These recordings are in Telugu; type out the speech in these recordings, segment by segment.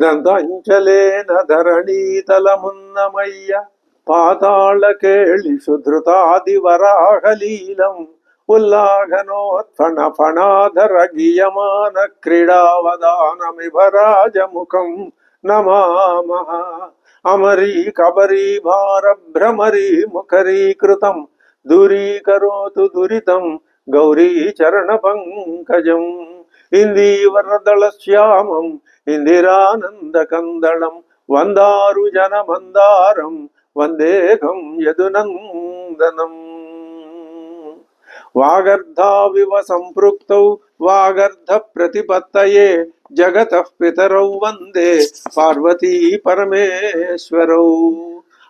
ಗಂಧಾಂಜಲೇನ ಧರಣೀತಲಮುನ್ನಮಯ್ಯ ಪಾತಾಳ ಕೇಳಿಸು ಧೃತಾದಿವರಾಹಲೀಲಂ ಉಲ್ಲಾಘನೋತ್ಫಣ ಫಣಾಧರ ಗೀಯಮಾನ ಕ್ರೀಡಾವಧಾನಮಿಭರಾಜಮುಖಂ ನಮಾಮಃ ಅಮರೀ ಕಬರೀ ಭಾರ ಭ್ರಮರೀ ಮುಖರೀಕೃತಂ ದೂರೀಕರೋತು ದುರಿತಂ ಗೌರೀ ಚರಣಪಂಕಜಂ ఇందీవరదళ శ్యామం ఇందిరానందకందళం వందారు జనమందారం వందేహం యదునందనం. వాగర్ధావివ సంపృక్తౌ వాగర్ధ ప్రతిపత్తయే జగత పితరౌ వందే పార్వతీ పరమేశ్వరౌ.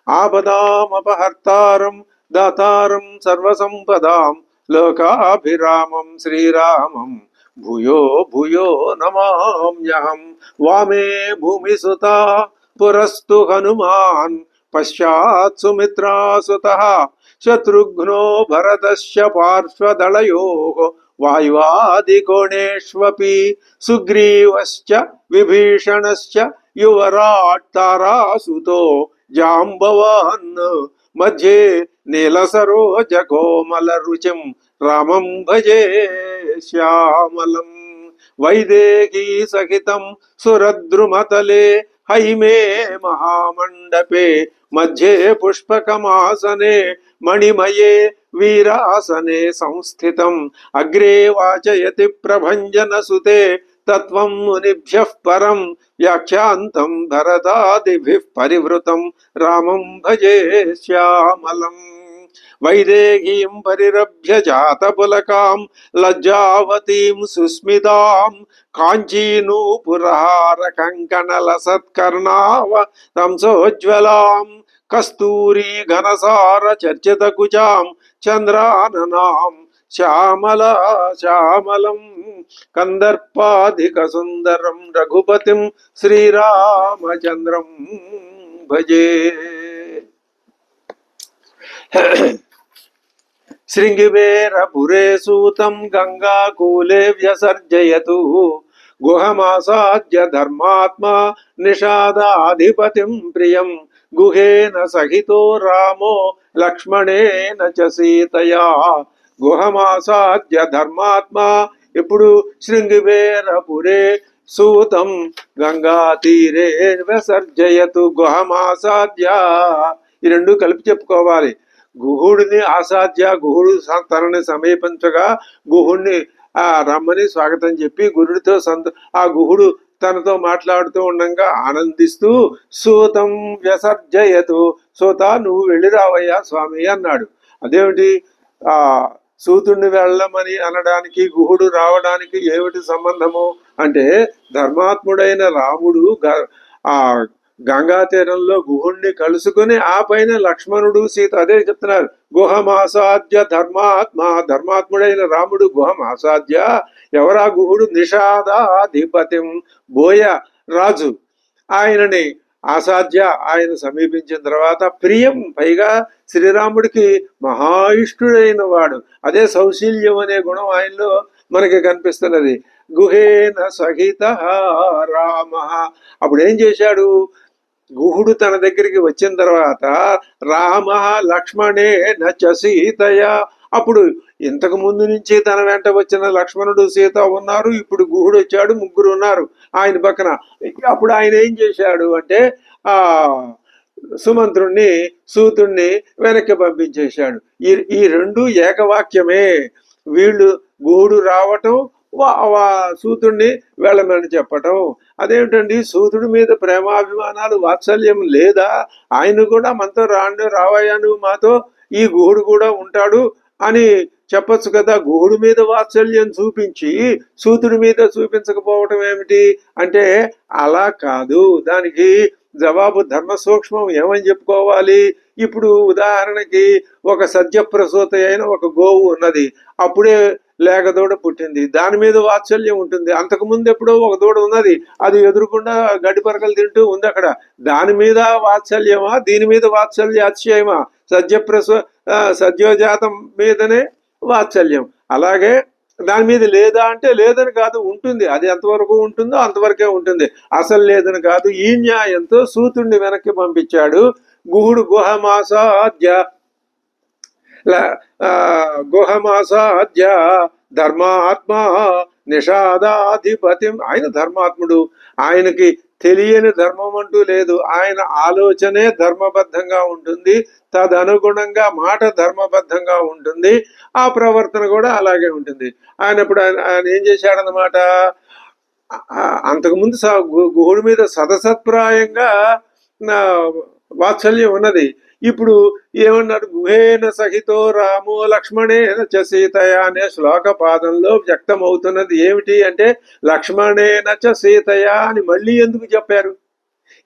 ఆపదామపహర్తారం దాతారం సర్వసంపదాం లోకాభిరామం శ్రీరామం. भूयो भूयो नमाम्यहं। वामे भूमिसुता पुरस्तु हनुमान। पश्चात सुमित्रा सुमित्रासुतः शत्रुघ्नो भरतस्य पार्श्वदलयोः। वाय्वादिकोणेष्वपि सुग्रीवश्च, विभीषणश्च युवराट् तारासुतो जाम्बवान् मध्ये नीलसरोजकोमलरुचिम् रामं भजे श्यामलं वैदेही सहितं सुरद्रुमतले, हैमे महामण्डपे, मध्ये पुष्पकमासने, मणिमये वीरासने संस्थितम् अग्रे वाचयति प्रभञ्जनसुते, तत्त्वं मुनिभ्यः परं, व्याख्यान्तं भरदादिभिः परिवृतं। रामं भजे श्यामलम्। वैदेहीं परिरभ्य जातपुलकां लज्जावतीं सुस्मितां काञ्चीनूपुरहारकङ्कणलसत्कर्णाव कंसोज्ज्वलां कस्तूरीघनसारचर्चितकुचां चन्द्राननां श्यामला श्यामलं कन्दर्पाधिकसुन्दरं रघुपतिं श्रीरामचन्द्रं भजे శృంగివేరపురే సూతం గంగాకూలే వ్యసర్జయతు. గుహమాసాద్య ధర్మాత్మా నిషాదాధిపతిం ప్రియం. గుహేన సహితో రామో లక్ష్మణేన చ సీతయా. గుహమాసాద్య ధర్మాత్మా ఇప్పుడు శృంగివేరపురే సూతం గంగా తీరే గుహమాసాద్య ఈ రెండు కలిపి చెప్పుకోవాలి. గుహుడిని ఆసాధ్య గుహుడు తనని సమీపించగా గుహుడిని ఆ రమ్మని స్వాగతం చెప్పి గురుడితో సంత ఆ గుహుడు తనతో మాట్లాడుతూ ఉండగా ఆనందిస్తూ సూతం వ్యసర్జయతు సూత నువ్వు వెళ్ళిరావయ్యా స్వామి అన్నాడు. అదేమిటి? ఆ సూతుణ్ణి వెళ్ళమని అనడానికి గుహుడు రావడానికి ఏమిటి సంబంధము? అంటే ధర్మాత్ముడైన రాముడు ఆ గంగా తీరంలో గుహుణ్ణి కలుసుకుని ఆ పైన లక్ష్మణుడు సీత అదే చెప్తున్నారు. గుహమాసాధ్య ధర్మాత్మ ధర్మాత్ముడైన రాముడు గుహమాసాధ్య ఎవరా గుహుడు? నిషాదాధిపత్యం బోయ రాజు ఆయనని ఆసాధ్య ఆయన సమీపించిన తర్వాత ప్రియం పైగా శ్రీరాముడికి మహాయిష్టుడైన వాడు. అదే సౌశీల్యం అనే గుణం ఆయనలో మనకి కనిపిస్తున్నది. గుహేన సహిత రామ. అప్పుడు ఏం చేశాడు? గుహుడు తన దగ్గరికి వచ్చిన తర్వాత రామ లక్ష్మణే నచ సీతయ. అప్పుడు ఇంతకు ముందు నుంచి తన వెంట వచ్చిన లక్ష్మణుడు సీత ఉన్నారు. ఇప్పుడు గుహుడు వచ్చాడు ముగ్గురు ఉన్నారు ఆయన పక్కన. అప్పుడు ఆయన ఏం చేశాడు అంటే ఆ సుమంత్రుణ్ణి సూతుణ్ణి వెనక్కి పంపించేశాడు. ఈ ఈ రెండు ఏకవాక్యమే. వీళ్ళు గుహుడు రావటం వా వా- వెళ్ళమని చెప్పటం. అదేమిటండి? సూతుడి మీద ప్రేమాభిమానాలు వాత్సల్యం లేదా? ఆయన కూడా మనతో రాండి రావయ్యా నువ్వు మాతో ఈ గుహుడు కూడా ఉంటాడు అని చెప్పొచ్చు కదా? గుహుడు మీద వాత్సల్యం చూపించి సూతుడి మీద చూపించకపోవటం ఏమిటి? అంటే అలా కాదు. దానికి జవాబు ధర్మ సూక్ష్మం ఏమని చెప్పుకోవాలి? ఇప్పుడు ఉదాహరణకి ఒక సద్యప్రసూత అయిన ఒక గోవు ఉన్నది. అప్పుడే లేగదూడ పుట్టింది. దాని మీద వాత్సల్యం ఉంటుంది. అంతకు ముందు ఎప్పుడో ఒక దూడ ఉన్నది. అది ఎదురుకుండా గడ్డిపరకలు తింటూ ఉంది అక్కడ. దాని మీద వాత్సల్యమా? దీని మీద వాత్సల్య అతిశయమా? సద్యప్రసూ ఆ, సద్యోజాతం మీదనే వాత్సల్యం. అలాగే దాని మీద లేదా అంటే లేదని కాదు ఉంటుంది. అది ఎంతవరకు ఉంటుందో అంతవరకే ఉంటుంది. అసలు లేదని కాదు. ఈ న్యాయంతో సూతుణ్ణి వెనక్కి పంపించాడు. గుహుడు గుహమాసాద్య గుహమాసాధ్య ధర్మాత్మ నిషాదాధిపతి. ఆయన ధర్మాత్ముడు. ఆయనకి తెలియని ధర్మం అంటూ లేదు. ఆయన ఆలోచనే ధర్మబద్ధంగా ఉంటుంది. తదనుగుణంగా మాట ధర్మబద్ధంగా ఉంటుంది. ఆ ప్రవర్తన కూడా అలాగే ఉంటుంది. ఆయన ఇప్పుడు ఆయన ఆయన ఏం చేశాడనమాట అంతకుముందు గు- గుహుడి మీద సదసత్ప్రాయంగా నా వాత్సల్యం ఉన్నది. ఇప్పుడు ఏమన్నాడు? గుహేన సహితో రామో లక్ష్మణేన చ సీతయ అనే శ్లోక పాదంలో వ్యక్తమవుతున్నది ఏమిటి అంటే లక్ష్మణేన చ సీతయ అని మళ్ళీ ఎందుకు చెప్పారు?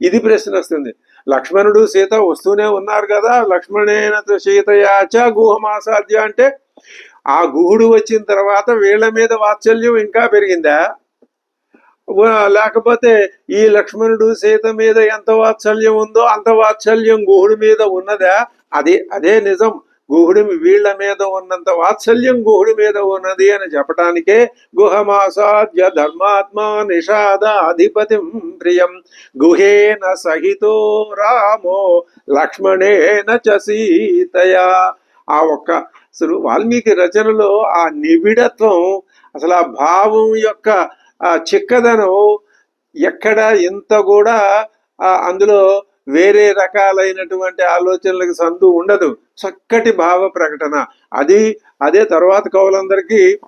ఇది ప్రశ్న వస్తుంది. లక్ష్మణుడు సీత వస్తూనే ఉన్నారు కదా లక్ష్మణేన చ సీతయ చ గుహమాసాధ్య అంటే ఆ గుహుడు వచ్చిన తర్వాత వీళ్ళ మీద వాత్సల్యం ఇంకా పెరిగిందా? లేకపోతే ఈ లక్ష్మణుడు సీత మీద ఎంత వాత్సల్యం ఉందో అంత వాత్సల్యం గుహుడి మీద ఉన్నదా? అది అదే నిజం. గుహుడి వీళ్ళ మీద ఉన్నంత వాత్సల్యం గుహుడి మీద ఉన్నది అని చెప్పటానికే గుహమాసాద్య ధర్మాత్మ నిషాద అధిపతి ప్రియం. గుహేన సహితో రామో లక్ష్మణేన చ సీతయా. ఆ ఒక్క అసలు వాల్మీకి రచనలో ఆ నిబిడత్వం అసలు ఆ భావం యొక్క ఆ చిక్కదనం ఎక్కడ ఇంత కూడా అందులో వేరే రకాలైనటువంటి ఆలోచనలకు సందు ఉండదు. చక్కటి భావ ప్రకటన. అది అదే తర్వాత కవులందరికీ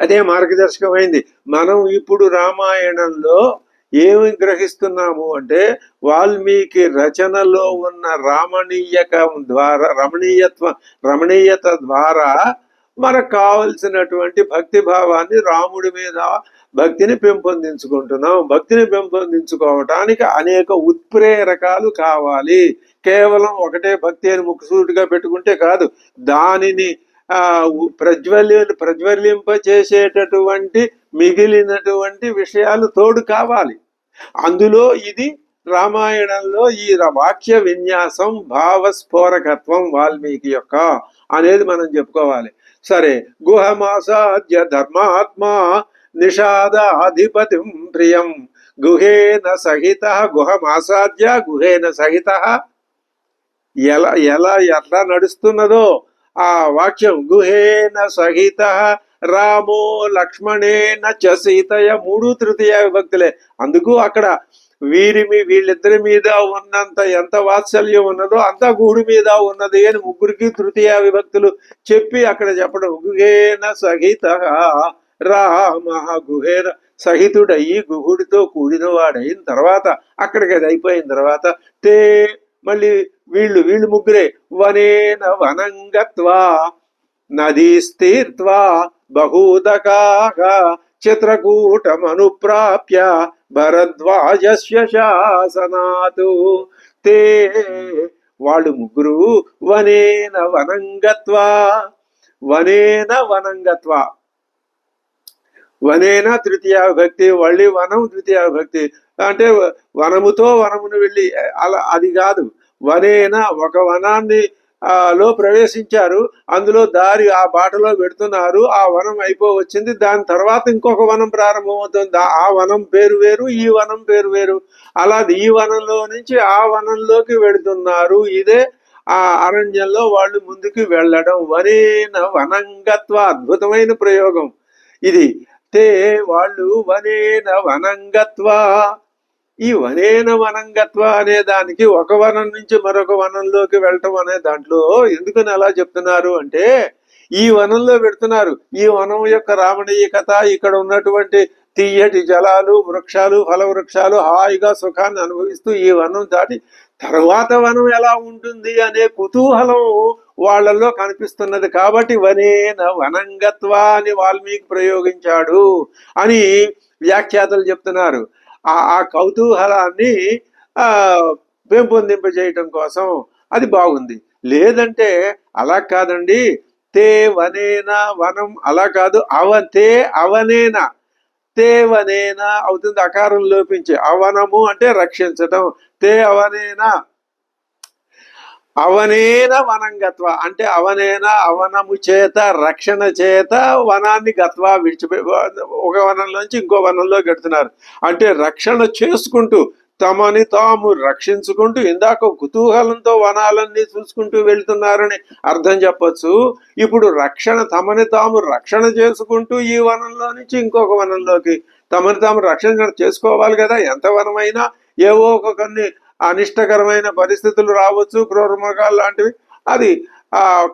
అదే మార్గదర్శకమైంది. మనం ఇప్పుడు రామాయణంలో ఏమి గ్రహిస్తున్నాము అంటే వాల్మీకి రచనలో ఉన్న రామణీయక ద్వారా రమణీయత్వ రమణీయత ద్వారా మనకు కావలసినటువంటి భక్తి భావాన్ని రాముడి మీద భక్తిని పెంపొందించుకుంటున్నాం. భక్తిని పెంపొందించుకోవటానికి అనేక ఉత్ప్రేరకాలు కావాలి. కేవలం ఒకటే భక్తి అని ముక్కుసూటిగా పెట్టుకుంటే కాదు. దానిని ఆ ప్రజ్వల్య ప్రజ్వలింప చేసేటటువంటి మిగిలినటువంటి విషయాలు తోడు కావాలి. అందులో ఇది రామాయణంలో ఈ వాక్య విన్యాసం భావస్ఫోరకత్వం వాల్మీకి యొక్క అనేది మనం చెప్పుకోవాలి. సరే గుహమాసాద్య ధర్మాత్మ నిషాద అధిపతి ప్రియం. గుహేన సహిత గుహమాసాద్య గుహేన సహిత. ఎలా ఎలా ఎట్లా నడుస్తున్నదో ఆ వాక్యం గుహేన సహిత రామో లక్ష్మణేన చ సీతయ మూడు తృతీయ విభక్తులే. అందుకు అక్కడ వీరి మీ వీళ్ళిద్దరి మీద ఉన్నంత ఎంత వాత్సల్యం ఉన్నదో అంత గూడు మీద ఉన్నది అని ముగ్గురికి తృతీయ విభక్తులు చెప్పి అక్కడ చెప్పడం. గుహేన సహిత రామ గుహేన సహితుడయి గుహుడితో కూడిన వాడైన తర్వాత అక్కడికి అది అయిపోయిన తర్వాత తే మళ్ళీ వీళ్ళు వీళ్ళు ముగ్గురే వనేన వనంగత్వా నదీస్తీర్త్వా బహూదకాగా చిత్రకూటమనుప్రాప్య భరద్వాజస్య శాసనాతు తే వాళ్ళు ముగ్గురు వనేన వనంగత్వ వనేన వనంగత్వ వనేన తృతీయ భక్తి వళ్ళి వనం తృతీయ భక్తి అంటే వనముతో వనమును వెళ్ళి అలా అది కాదు. వనేన ఒక వనాన్ని లో ప్రవేశించారు. అందులో దారి ఆ బాటలో పెడుతున్నారు. ఆ వనం అయిపోవచ్చింది. దాని తర్వాత ఇంకొక వనం ప్రారంభమవుతుంది. ఆ వనం పేరు వేరు ఈ వనం పేరు వేరు. అలా ఈ వనంలో నుంచి ఆ వనంలోకి వెడుతున్నారు. ఇదే ఆ అరణ్యంలో వాళ్ళు ముందుకు వెళ్ళడం. వనేన వనంగత్వ అద్భుతమైన ప్రయోగం. ఇది తే వాళ్ళు వనేన వనంగత్వా ఈ వనేన వనంగత్వ అనే దానికి ఒక వనం నుంచి మరొక వనంలోకి వెళ్ళటం అనే దాంట్లో ఎందుకని అలా చెప్తున్నారు అంటే ఈ వనంలో పెడుతున్నారు. ఈ వనం యొక్క రామణీయ కథ ఇక్కడ ఉన్నటువంటి తీయటి జలాలు వృక్షాలు ఫల వృక్షాలు హాయిగా సుఖాన్ని అనుభవిస్తూ ఈ వనం దాటి తర్వాత వనం ఎలా ఉంటుంది అనే కుతూహలం వాళ్ళల్లో కనిపిస్తున్నది. కాబట్టి వనేన వనంగత్వ అని వాల్మీకి ప్రయోగించాడు అని వ్యాఖ్యాతలు చెప్తున్నారు. ఆ ఆ కౌతూహలాన్ని పెంపొందింపజేయటం కోసం అది బాగుంది. లేదంటే అలా కాదండి. తే వనేన వనం అలా కాదు. అవ తే అవనేన. తే వనేన అవుతుంది. అకారం లోపించి. అవనము అంటే రక్షించటం. తే అవనేన. అవనేన వనం గత్వ అంటే అవనేన అవనము చేత రక్షణ చేత వనాన్ని గత్వ విడిచిపే ఒక వనంలోంచి ఇంకో వనంలో గడుతున్నారు. అంటే రక్షణ చేసుకుంటూ తమని తాము రక్షించుకుంటూ ఇందాక కుతూహలంతో వనాలన్నీ చూసుకుంటూ వెళ్తున్నారని అర్థం చెప్పొచ్చు. ఇప్పుడు రక్షణ తమని తాము రక్షణ చేసుకుంటూ ఈ వనంలో నుంచి ఇంకొక వనంలోకి తమని తాము రక్షణ చేసుకోవాలి కదా ఎంత వనమైనా ఏవో ఒక కొన్ని అనిష్టకరమైన పరిస్థితులు రావచ్చు క్రూర మృగాలు లాంటివి. అది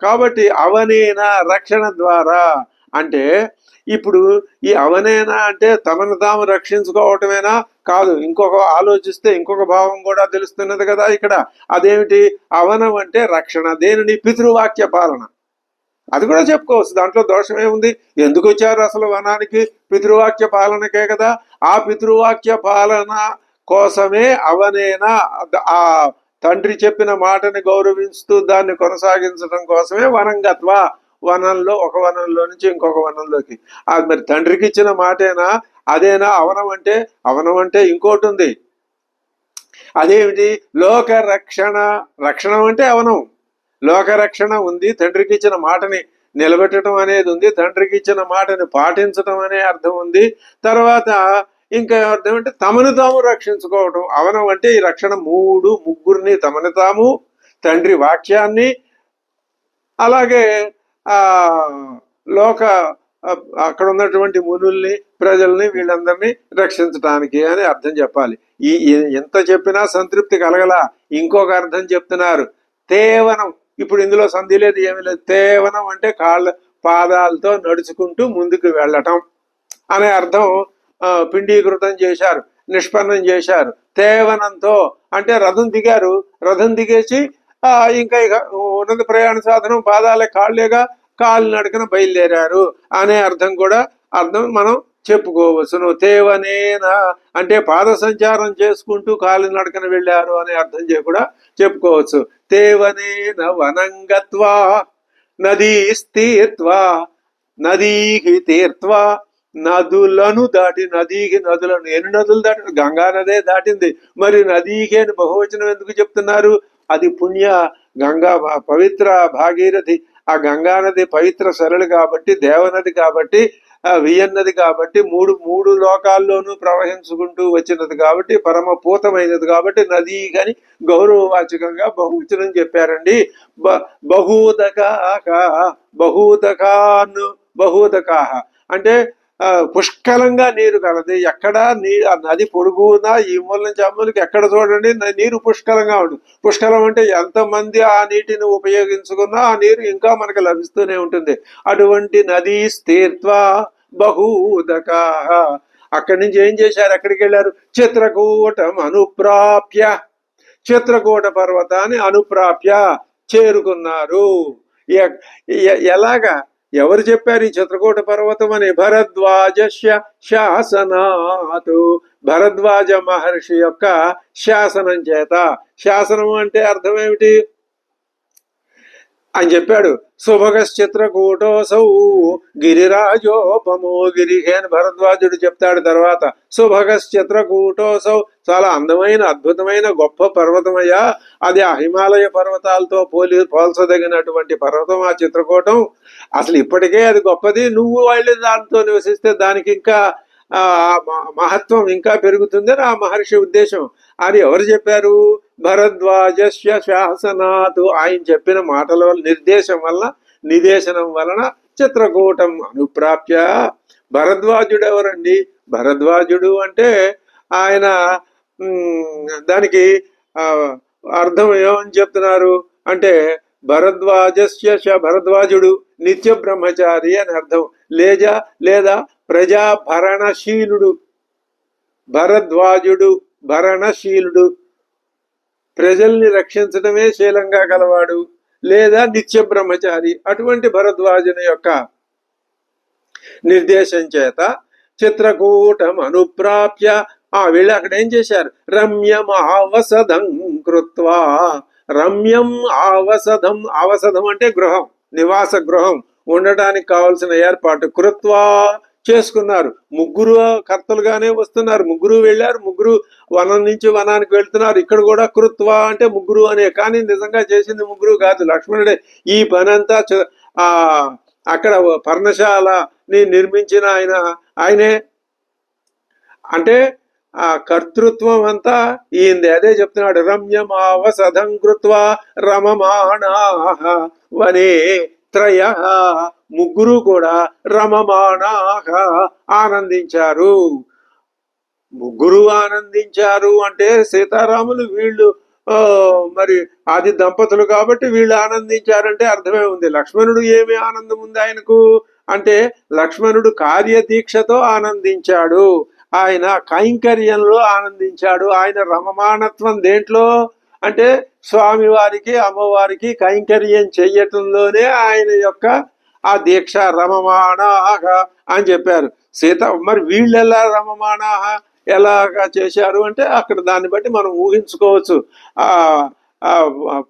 కాబట్టి అవనేన రక్షణ ద్వారా. అంటే ఇప్పుడు ఈ అవనేనా అంటే తమను తాము రక్షించుకోవటమేనా? కాదు. ఇంకొక ఆలోచిస్తే ఇంకొక భావం కూడా తెలుస్తున్నది కదా ఇక్కడ. అదేమిటి? అవనం అంటే రక్షణ. దేనిని? పితృవాక్య పాలన. అది కూడా చెప్పుకోవచ్చు. దాంట్లో దోషమే ఉంది ఎందుకు వచ్చారు అసలు వనానికి? పితృవాక్య పాలనకే కదా. ఆ పితృవాక్య పాలన కోసమే అవనేనా? ఆ తండ్రి చెప్పిన మాటని గౌరవిస్తూ దాన్ని కొనసాగించడం కోసమే వనంగత్వ? వనంలో ఒక వనంలో నుంచి ఇంకొక వనంలోకి. అది మరి తండ్రికి ఇచ్చిన మాటేనా? అదేనా? అవనం అంటే అవనం అంటే ఇంకోటి ఉంది అదేమిటి? లోక రక్షణ. రక్షణ అంటే అవనం. లోక రక్షణ ఉంది తండ్రికి ఇచ్చిన మాటని నిలబెట్టడం అనేది ఉంది తండ్రికి ఇచ్చిన మాటని పాటించడం అనే అర్థం ఉంది. తర్వాత ఇంకా అర్థం అంటే తమను తాము రక్షించుకోవటం. అవనం అంటే ఈ రక్షణ మూడు ముగ్గురిని తమను తాము తండ్రి వాక్యాన్ని అలాగే ఆ లోక అక్కడ ఉన్నటువంటి మునుల్ని ప్రజల్ని వీళ్ళందరినీ రక్షించడానికి అని అర్థం చెప్పాలి. ఈ ఎంత చెప్పినా సంతృప్తి కలగల. ఇంకొక అర్థం చెప్తున్నారు. తేవనం. ఇప్పుడు ఇందులో సంధి లేదు ఏమీ లేదు. తేవనం అంటే కాళ్ళ పాదాలతో నడుచుకుంటూ ముందుకు వెళ్ళటం అనే అర్థం పిండీకృతం చేశారు నిష్పన్నం చేశారు. తేవనంతో అంటే రథం దిగారు. రథం దిగేసి ఇంకా ఇక ఉన్నత ప్రయాణ సాధనం పాదాలే కాళ్ళేగా కాళ్ళు నడకన బయలుదేరారు అనే అర్థం కూడా అర్థం మనం చెప్పుకోవచ్చును. తేవనేనా అంటే పాద సంచారం చేసుకుంటూ కాలి నడకన వెళ్ళారు అనే అర్థం చే కూడా చెప్పుకోవచ్చు. తేవనేన వనంగత్వా నదీ స్థీర్త్వా నదీకి తీర్త్వా నదులను దాటి నదీకి నదులను ఎన్ని నదులు దాటి గంగా నదే దాటింది. మరి నదీకి అని బహువచనం ఎందుకు చెప్తున్నారు? అది పుణ్య గంగా పవిత్ర భాగీరథి. ఆ గంగా నది పవిత్ర సరళి కాబట్టి దేవనది కాబట్టి వియన్నది కాబట్టి మూడు మూడు లోకాల్లోనూ ప్రవహించుకుంటూ వచ్చినది కాబట్టి పరమ పూతమైనది కాబట్టి నది కానీ గౌరవవాచకంగా బహువచనం చెప్పారండి. బ బహూదకాక బహూదకాను బహూదకాహ. అంటే పుష్కలంగా నీరు కలది. ఎక్కడ నీ ఆ నది పొడుగునా ఈ మూల నుంచి ఎక్కడ చూడండి నీరు పుష్కలంగా ఉంటుంది పుష్కలం అంటే ఎంతమంది ఆ నీటిని ఉపయోగించుకున్నా ఆ నీరు ఇంకా మనకు లభిస్తూనే ఉంటుంది. అటువంటి నది స్థిత్వ బహూదక. అక్కడి నుంచి ఏం చేశారు? ఎక్కడికి వెళ్ళారు? చిత్రకూటం అనుప్రాప్య. చిత్రకూట పర్వతాన్ని అనుప్రాప్య చేరుకున్నారు. ఎలాగా? ఎవరు చెప్పారు ఈ చిత్రకూట పర్వతం అని? భరద్వాజ శాసనాతు. భరద్వాజ మహర్షి యొక్క శాసనం చేత. శాసనం అంటే అర్థం ఏమిటి? అని చెప్పాడు. సుభగశ్చిత్రకూటోసౌ గిరిరాజోపమో గిరిహేన్ భరద్వాజుడు చెప్తాడు తర్వాత. సుభగశ్చిత్రకూటోసౌ చాలా అందమైన అద్భుతమైన గొప్ప పర్వతమయ్యా. అది ఆ హిమాలయ పర్వతాలతో పోలి పోల్చదగినటువంటి పర్వతం ఆ చిత్రకూటం. అసలు ఇప్పటికే అది గొప్పది. నువ్వు వాళ్ళు దాంతో నివసిస్తే దానికి ఇంకా మహత్వం ఇంకా పెరుగుతుందని ఆ మహర్షి ఉద్దేశం. అని ఎవరు చెప్పారు? భరద్వాజస్య శాసనాతు ఆయన చెప్పిన మాటల వల్ల నిర్దేశం వలన నిదేశనం వలన చిత్రకూటం అనుప్రాప్య. భరద్వాజుడు ఎవరండి భరద్వాజుడు అంటే ఆయన దానికి అర్థం ఏమని చెప్తున్నారు? అంటే భరద్వాజస్య భరద్వాజుడు నిత్య బ్రహ్మచారి అని అర్థం. లేజా లేదా ప్రజా భరణశీలుడు భరద్వాజుడు భరణశీలుడు. ప్రజల్ని రక్షించడమే శీలంగా గలవాడు లేదా నిత్య బ్రహ్మచారి. అటువంటి భరద్వాజుని యొక్క నిర్దేశం చేత చిత్రకూటం అనుప్రాప్య ఆ వీళ్ళు అక్కడ ఏం చేశారు? రమ్యం ఆవసదం కృత్వా. రమ్యం ఆవసదం ఆవసదం అంటే గృహం నివాస గృహం. ఉండటానికి కావలసిన ఏర్పాటు కృత్వా. చేసుకున్నారు. ముగ్గురు కర్తలుగానే వస్తున్నారు. ముగ్గురు వెళ్ళారు. ముగ్గురు వనం నుంచి వనానికి వెళ్తున్నారు. ఇక్కడ కూడా కృత్వ అంటే ముగ్గురు అనే. కానీ నిజంగా చేసింది ముగ్గురు కాదు. లక్ష్మణుడే ఈ పని అంతా చ- ఆ అక్కడ పర్ణశాలని నిర్మించిన ఆయన ఆయనే. అంటే ఆ కర్తృత్వం అంతా ఈయంది అదే చెప్తున్నాడు. రమ్యమావసధం కృత్వా రమమాణా వనే త్రయ ముగ్గురు కూడా రమమానాహ ఆనందించారు. ముగ్గురు ఆనందించారు అంటే సీతారాములు వీళ్ళు మరి ఆది దంపతులు కాబట్టి వీళ్ళు ఆనందించారంటే అర్థమే ఉంది. లక్ష్మణుడు ఏమి ఆనందం ఉంది ఆయనకు? అంటే లక్ష్మణుడు కార్యదీక్షతో ఆనందించాడు. ఆయన కైంకర్యంలో ఆనందించాడు. ఆయన రమమానత్వం దేంట్లో? అంటే స్వామివారికి అమ్మవారికి కైంకర్యం చెయ్యటంలోనే ఆయన యొక్క ఆ దీక్ష రమమాణాహ అని చెప్పారు. సీత మరి వీళ్ళు ఎలా రమమాణాహ? ఎలాగా చేశారు అంటే అక్కడ దాన్ని బట్టి మనం ఊహించుకోవచ్చు. ఆ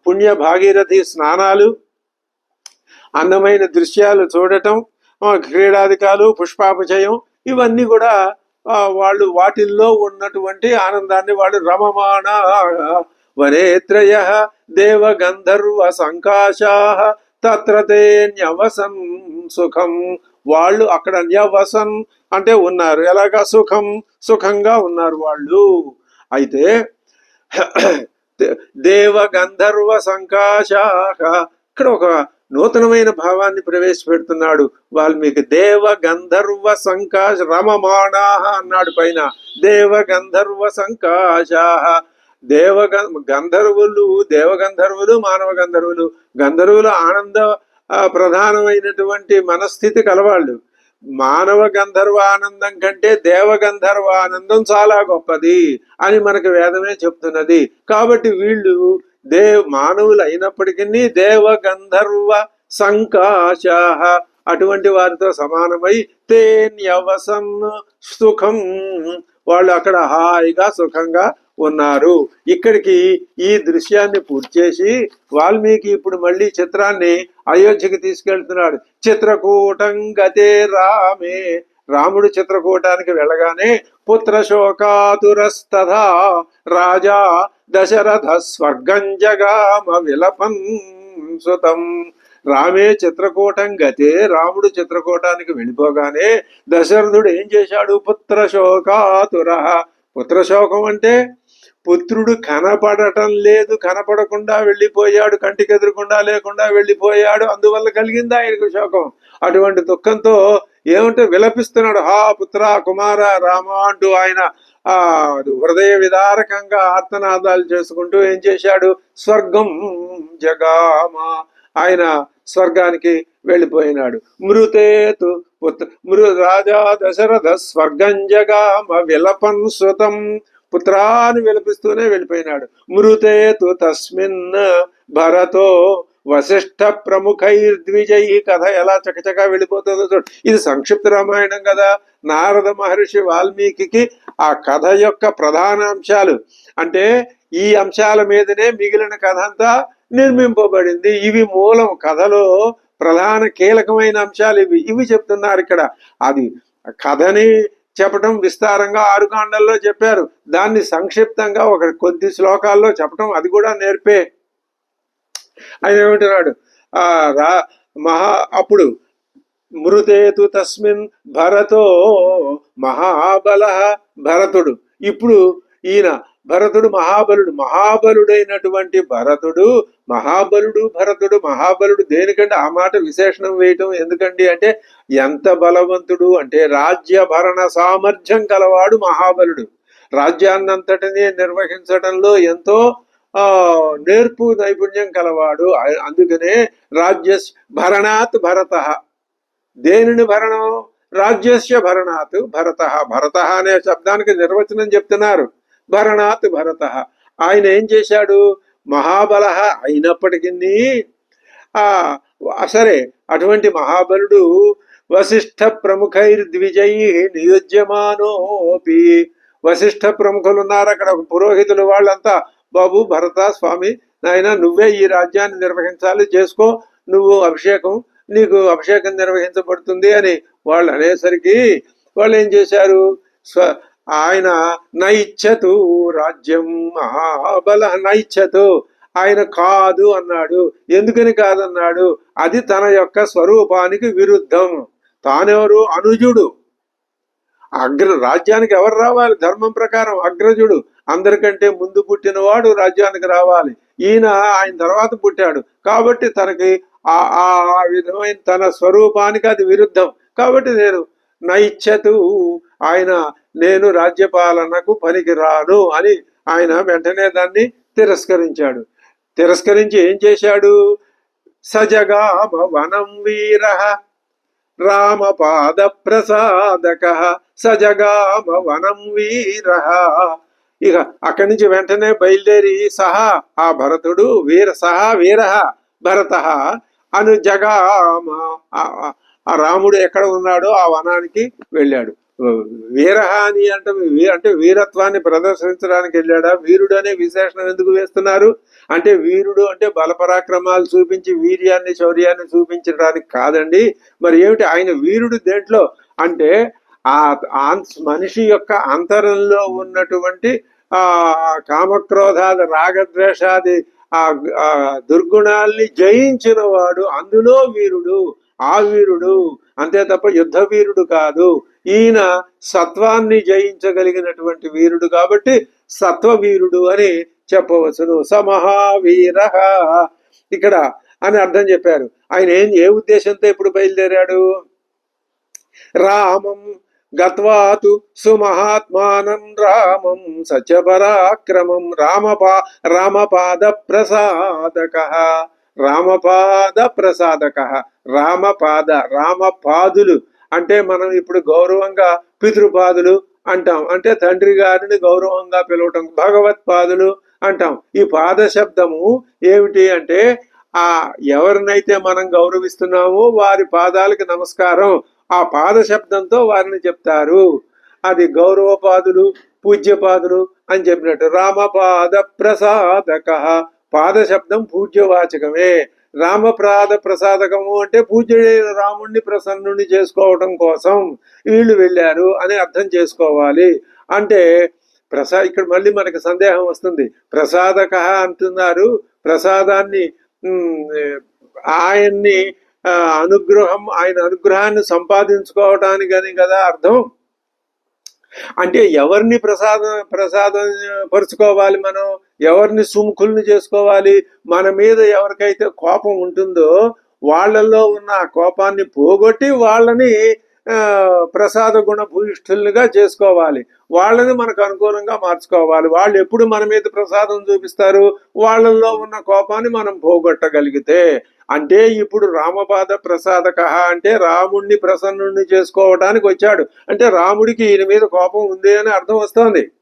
పుణ్య భాగీరథి స్నానాలు అందమైన దృశ్యాలు చూడటం క్రీడాధికాలు పుష్పాపచయం ఇవన్నీ కూడా వాళ్ళు వాటిల్లో ఉన్నటువంటి ఆనందాన్ని వాళ్ళు రమమాణ వరేత్రయ దేవ గంధర్వ సంకాశా న్యవసన్ సుఖం. వాళ్ళు అక్కడ న్యవసన్ అంటే ఉన్నారు. ఎలాగా సుఖం? సుఖంగా ఉన్నారు వాళ్ళు. అయితే దేవ గంధర్వ సంకాశాహ. ఇక్కడ ఒక నూతనమైన భావాన్ని ప్రవేశపెడుతున్నాడు. వాల్మీకి దేవ గంధర్వ సంకాశ రమమాణాహ అన్నాడు పైన. దేవ గంధర్వ సంకాశాహ. దేవ గం- గంధర్వులు దేవ గంధర్వులు మానవ గంధర్వులు. గంధర్వులు ఆనంద ప్రధానమైనటువంటి మనస్థితి కలవాళ్ళు. మానవ గంధర్వ ఆనందం కంటే దేవ గంధర్వ ఆనందం చాలా గొప్పది అని మనకు వేదమే చెప్తున్నది. కాబట్టి వీళ్ళు దేవ్ మానవులు అయినప్పటికీ దేవ గంధర్వ సంకాశ అటువంటి వారితో సమానమై తేన్యవసం సుఖం. వాళ్ళు అక్కడ హాయిగా సుఖంగా ఉన్నారు. ఇక్కడికి ఈ దృశ్యాన్ని పూర్తి చేసి వాల్మీకి ఇప్పుడు మళ్ళీ చిత్రాన్ని అయోధ్యకి తీసుకెళ్తున్నాడు. చిత్రకూటం గతే రామే. రాముడు చిత్రకూటానికి వెళ్ళగానే పుత్ర శోకాతురస్తథా రాజా దశరథ స్వర్గం జగామ విలపన్ సుతం. రామే చిత్రకూటం గతే. రాముడు చిత్రకూటానికి వెళ్ళిపోగానే దశరథుడు ఏం చేశాడు? పుత్ర శోకాతుర అంటే పుత్రుడు కనపడటం లేదు కనపడకుండా వెళ్ళిపోయాడు కంటికి ఎదురకుండా లేకుండా వెళ్ళిపోయాడు. అందువల్ల కలిగింది ఆయనకు శోకం? అటువంటి దుఃఖంతో ఏమంటే విలపిస్తున్నాడు. హా పుత్ర కుమార రామ అంటూ ఆయన ఆ హృదయ విదారకంగా ఆర్తనాదాలు చేసుకుంటూ ఏం చేశాడు? స్వర్గం జగామ. ఆయన స్వర్గానికి వెళ్ళిపోయినాడు. మృతేతు పుత్ర మృ రాజా దశరథ స్వర్గం జగామ విలపన్ సుతం. పుత్రాన్ని విలపిస్తూనే వెళ్ళిపోయినాడు. మృతేతు తస్మిన్ భరతో వశిష్ఠ ప్రముఖైర్ద్విజై కథ ఎలా చకచకా వెళ్ళిపోతుందో చూడు. ఇది సంక్షిప్త రామాయణం కదా. నారద మహర్షి వాల్మీకి ఆ కథ యొక్క ప్రధాన అంశాలు. అంటే ఈ అంశాల మీదనే మిగిలిన కథ అంతా నిర్మింపబడింది. ఇవి మూలం కథలో ప్రధాన కీలకమైన అంశాలు ఇవి. ఇవి చెప్తున్నారు ఇక్కడ. అది కథని చెప్పటం విస్తారంగా ఆరు కాండల్లో చెప్పారు. దాన్ని సంక్షిప్తంగా ఒక కొద్ది శ్లోకాల్లో చెప్పటం అది కూడా నేర్పే. ఆయన ఏమంటున్నాడు? రా మహా అప్పుడు మృతేతు తస్మిన్ భరతో మహాబల భరతుడు. ఇప్పుడు ఈయన భరతుడు మహాబలుడు. మహాబలుడైనటువంటి భరతుడు మహాబలుడు భరతుడు మహాబలుడు దేనికంటే ఆ మాట విశేషణం వేయటం ఎందుకండి అంటే ఎంత బలవంతుడు అంటే రాజ్య భరణ సామర్థ్యం కలవాడు మహాబలుడు. రాజ్యాన్నంతటినీ నిర్వహించడంలో ఎంతో నేర్పు నైపుణ్యం కలవాడు అందుకనే రాజ్య భరణాత్ భరత. దేనిని భరణం? రాజ్యస్య భరణాత్ భరత. భరత అనే శబ్దానికి నిర్వచనం చెప్తున్నారు. భరణాత్ భరత. ఆయన ఏం చేశాడు? మహాబల అయినప్పటికీ ఆ సరే అటువంటి మహాబలుడు వశిష్ఠ ప్రముఖైర్ద్విజై నియోజ్యమానోపి. వశిష్ఠ ప్రముఖులు ఉన్నారు అక్కడ పురోహితులు వాళ్ళంతా. బాబు భరత స్వామి నాయన నువ్వే ఈ రాజ్యాన్ని నిర్వహించాలి చేసుకో. నువ్వు అభిషేకం నీకు అభిషేకం నిర్వహించబడుతుంది అని వాళ్ళు అనేసరికి వాళ్ళు ఏం చేశారు? స్వ ఆయన నైచ్చతు రాజ్యం మహాబల నైచ్చతు ఆయన కాదు అన్నాడు. ఎందుకని కాదన్నాడు? అది తన యొక్క స్వరూపానికి విరుద్ధం. తానెవరు? అనుజుడు. అగ్ర రాజ్యానికి ఎవరు రావాలి? ధర్మం ప్రకారం అగ్రజుడు. అందరికంటే ముందు పుట్టినవాడు రాజ్యానికి రావాలి. ఈయన ఆయన తర్వాత పుట్టాడు. కాబట్టి తనకి ఆ ఆ ఆ విధమైన తన స్వరూపానికి అది విరుద్ధం. కాబట్టి నేను నైచ్చతు ఆయన నేను రాజ్యపాలనకు పనికిరాను అని ఆయన వెంటనే దాన్ని తిరస్కరించాడు. తిరస్కరించి ఏం చేశాడు? సజగామ వనం వీర. రామపాద ప్రసాదక సజగామ వనం వీర. ఇక అక్కడి నుంచి వెంటనే బయలుదేరి సహా ఆ భరతుడు వీర సహా వీర భరత అను జగామ ఆ- రాముడు ఎక్కడ ఉన్నాడో ఆ వనానికి వెళ్ళాడు. వీరహాని అంటే అంటే వీరత్వాన్ని ప్రదర్శించడానికి వెళ్ళాడా? వీరుడు అనే విశేషణం ఎందుకు వేస్తున్నారు? అంటే వీరుడు అంటే బలపరాక్రమాలు చూపించి వీర్యాన్ని శౌర్యాన్ని చూపించడానికి కాదండి. మరి ఏమిటి? ఆయన వీరుడు దేంట్లో? అంటే ఆ మనిషి యొక్క అంతరంలో ఉన్నటువంటి ఆ కామక్రోధాది రాగద్వేషాది ఆ దుర్గుణాల్ని జయించిన వాడు అందులో వీరుడు. ఆ వీరుడు అంతే తప్ప యుద్ధ వీరుడు కాదు. ఈయన సత్వాన్ని జయించగలిగినటువంటి వీరుడు కాబట్టి సత్వ వీరుడు అని చెప్పవచ్చును. సమహావీర. ఇక్కడ అని అర్థం చెప్పారు. ఆయన ఏం ఏ ఉద్దేశంతో ఇప్పుడు బయలుదేరాడు? రామం గత్వాతు సుమహాత్మానం రామం సత్యపరాక్రమం రామపా రామపాద ప్రసాదక రామపాద ప్రసాదక. రామపాద రామపాదులు అంటే మనం ఇప్పుడు గౌరవంగా పితృపాదులు అంటాం. అంటే తండ్రి గారిని గౌరవంగా పిలవటం భగవత్పాదులు అంటాం. ఈ పాద శబ్దము ఏమిటి అంటే ఆ ఎవరినైతే మనం గౌరవిస్తున్నామో వారి పాదాలకి నమస్కారం ఆ పాద శబ్దంతో వారిని చెప్తారు. అది గౌరవపాదులు పూజ్యపాదులు అని చెప్పినట్టు. రామపాద ప్రసాదక. పాదశబ్దం పూజ్యవాచకమే. రామప్రాద ప్రసాదకము అంటే పూజ్యుడైన రాముణ్ణి ప్రసన్నుణ్ణి చేసుకోవటం కోసం వీళ్ళు వెళ్ళారు అని అర్థం చేసుకోవాలి. అంటే ప్రసా ఇక్కడ మళ్ళీ మనకి సందేహం వస్తుంది. ప్రసాదక అంటున్నారు. ప్రసాదాన్ని ఆయన్ని అనుగ్రహం ఆయన అనుగ్రహాన్ని సంపాదించుకోవటానికని కదా అర్థం? అంటే ఎవరిని ప్రసాదం ప్రసాదం పరుచుకోవాలి మనం? ఎవరిని సుముఖుల్ని చేసుకోవాలి? మన మీద ఎవరికైతే కోపం ఉంటుందో వాళ్ళల్లో ఉన్న ఆ కోపాన్ని పోగొట్టి వాళ్ళని ప్రసాద గుణ భూయిష్ఠులుగా చేసుకోవాలి. వాళ్ళని మనకు అనుకూలంగా మార్చుకోవాలి. వాళ్ళు ఎప్పుడు మన మీద ప్రసాదం చూపిస్తారు? వాళ్ళల్లో ఉన్న కోపాన్ని మనం పోగొట్టగలిగితే. అంటే ఇప్పుడు రామపాద ప్రసాదక అంటే రాముణ్ణి ప్రసన్నుణ్ణి చేసుకోవటానికి వచ్చాడు. అంటే రాముడికి ఈయన మీద కోపం ఉంది అని అర్థం వస్తోంది.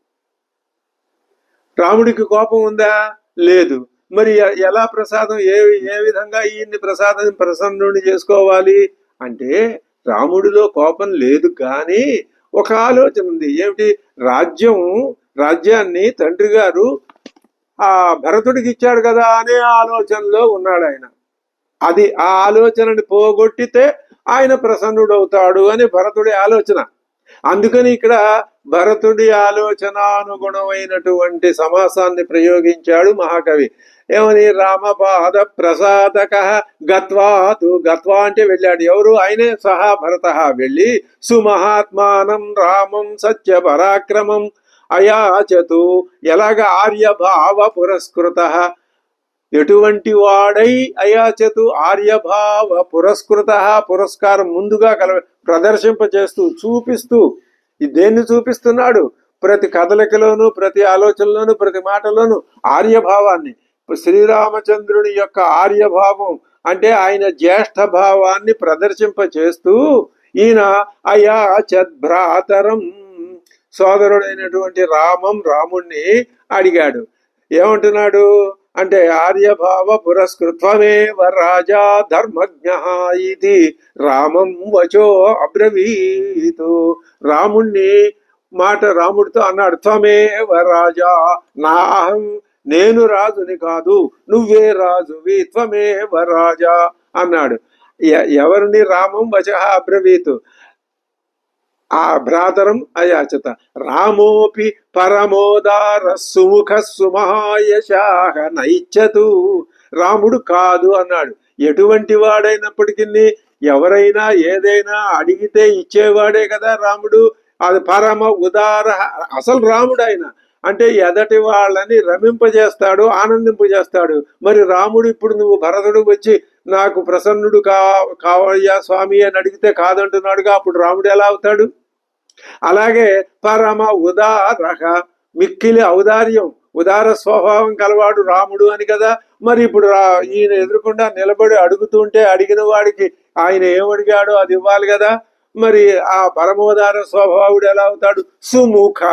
రాముడికి కోపం ఉందా? లేదు. మరి ఎలా ప్రసాదం? ఏ ఏ విధంగా ఈయన్ని ప్రసాదం ప్రసన్నుడిని చేసుకోవాలి? అంటే రాముడిలో కోపం లేదు కానీ ఒక ఆలోచన ఉంది. ఏమిటి? రాజ్యం రాజ్యాన్ని తండ్రి గారు ఆ భరతుడికి ఇచ్చాడు కదా అనే ఆలోచనలో ఉన్నాడు ఆయన. అది ఆ ఆలోచనని పోగొట్టితే ఆయన ప్రసన్నుడవుతాడు అని భరతుడి ఆలోచన. అందుకని ఇక్కడ భరతుడి ఆలోచనానుగుణమైనటువంటి సమాసాన్ని ప్రయోగించాడు మహాకవి. ఏమని? రామపాద ప్రసాదక గత్వాతు గత్వా అంటే వెళ్ళాడు. ఎవరు? ఆయనే సహా భరత. వెళ్ళి సుమహాత్మానం రామం సత్య పరాక్రమం అయాచతు ఎలాగ ఆర్యభావ పురస్కృత ఎటువంటి వాడై అయాచతు ఆర్యభావ పురస్కృత పురస్కారం ముందుగా కల ప్రదర్శింప చేస్తూ చూపిస్తూ దేన్ని చూపిస్తున్నాడు? ప్రతి కదలికలోను ప్రతి ఆలోచనలోను ప్రతి మాటలోను ఆర్యభావాన్ని. శ్రీరామచంద్రుని యొక్క ఆర్యభావం అంటే ఆయన జ్యేష్ఠ భావాన్ని ప్రదర్శింప చేస్తూ ఈయన అయా చద్భ్రాతరం సోదరుడైనటువంటి రామం రాముణ్ణి అడిగాడు. ఏమంటున్నాడు? అంటే ఆర్యభావ పురస్కృత్వమేవ రాజా ధర్మజ్ఞ ఇది రామం వచో అబ్రవీతు. రాముణ్ణి మాట రాముడితో అన్నాడు త్వమేవ రాజా? నాహం నేను రాజుని కాదు నువ్వే రాజువి త్వమేవ రాజా అన్నాడు. ఎ- ఎవరిని? రామం వచ అబ్రవీతు. ఆ భ్రాతరం అయాచత. రామోపి పరమోదార సుముఖ సుమహాయశాహ నైచ్చతు. రాముడు కాదు అన్నాడు. ఎటువంటి వాడైనప్పటికీ ఎవరైనా ఏదైనా అడిగితే ఇచ్చేవాడే కదా రాముడు. అది పరమ ఉదార అసలు రాముడు ఆయన అంటే ఎదటి వాళ్ళని రమింపజేస్తాడు ఆనందింపజేస్తాడు. మరి రాముడు ఇప్పుడు నువ్వు భరతుడు వచ్చి నాకు ప్రసన్నుడు కా కావయ్యా స్వామి అని అడిగితే కాదంటున్నాడుగా అప్పుడు రాముడు ఎలా అవుతాడు? అలాగే పరమ ఉదారహ మిక్కిలి ఔదార్యం ఉదార స్వభావం కలవాడు రాముడు అని కదా. మరి ఇప్పుడు రా- ఈయన ఎదురుకుండా నిలబడి అడుగుతుంటే అడిగిన వాడికి ఆయన ఏమడిగాడో అది ఇవ్వాలి కదా. మరి ఆ పరమోదార స్వభావుడు ఎలా అవుతాడు? సుముఖ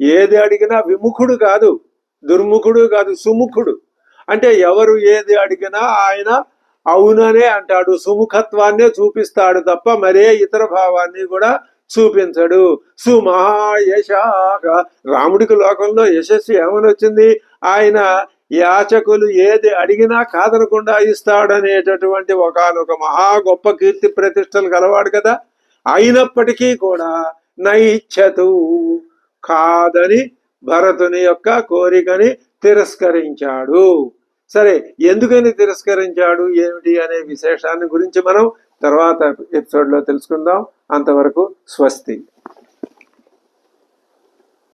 ఏది అడిగినా విముఖుడు కాదు దుర్ముఖుడు కాదు సుముఖుడు. అంటే ఎవరు ఏది అడిగినా ఆయన అవుననే అంటాడు. సుముఖత్వాన్నే చూపిస్తాడు తప్ప మరే ఇతర భావాన్ని కూడా చూపించడు. సుమహాయశ రాముడికి లోకంలో యశస్సు ఏమని వచ్చింది ఆయన యాచకులు ఏది అడిగినా కాదనకుండా ఇస్తాడనేటటువంటి ఒకనొక మహా గొప్ప కీర్తి ప్రతిష్టలు గలవాడు కదా. అయినప్పటికీ కూడా నైచ్చతు కాదని భరతుని యొక్క కోరికని తిరస్కరించాడు. సరే ఎందుకని తిరస్కరించాడు? ఏమిటి అనే విశేషాన్ని గురించి మనం తర్వాత ఎపిసోడ్లో తెలుసుకుందాం. అంతవరకు స్వస్తి.